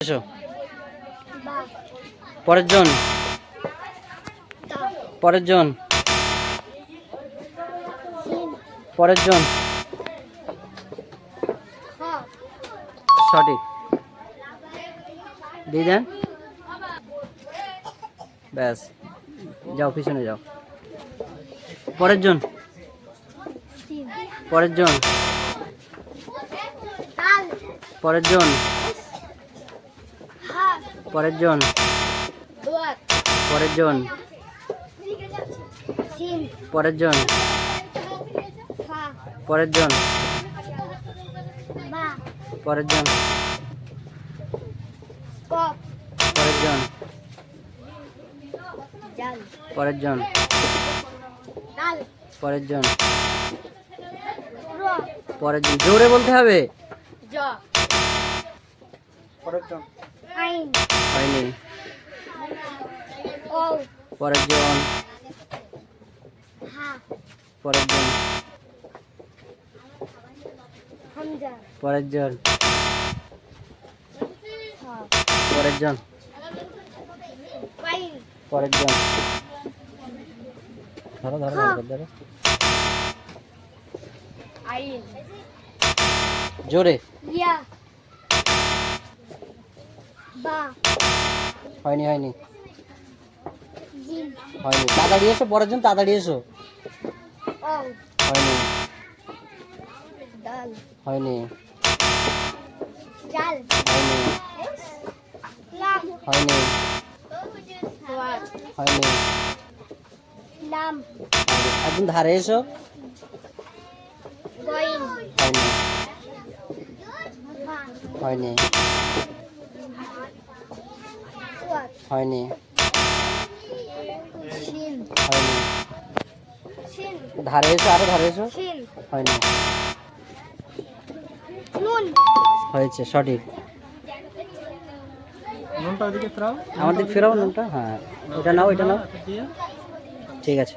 এসো। পরের জন। পরের জন। পরের জন। সঠিক। দিয়ে দেন। ব্যাস। যাও, পিছনে যাও। পরের জন। পরের জন। পরের জন। পরের জন পরের জন পরের জন পরের জন বা পরের জন পরের জন পরের জন পরের জন পরের জন জোরে বলতে হবে পরের জন হয়নি পরের জন। হা পরের জন। পরের জন। হ পরের জন। পরের জন। ধরো ধরো ধরো, আইন জোরে। ইয়া হয়নি হয়নি। হয়নি। তাড়াতাড়ি এসো পরের জন তাড়াতাড়ি এসো। হয়নি। হয়নি। হয়নি। হয়নি। একদম ধারে এসো। হয়নি। হয়নি। হয়নি। হয়নি। ধারে এসো আরও ধারে এসো। হয়নি। হয়েছে সঠিক। নুনটা ফেরাও। আমার দিক ফেরাও নুনটা হ্যাঁ। এটা নাও এটা নাও। ঠিক আছে।